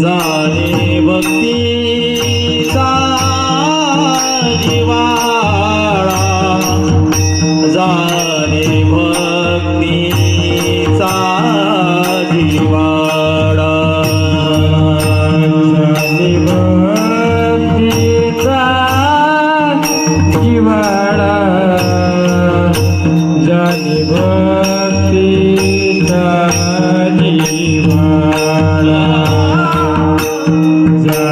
जाने भक्ती सा जीवा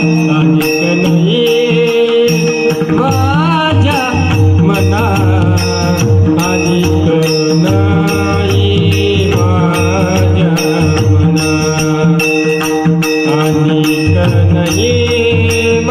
Amém.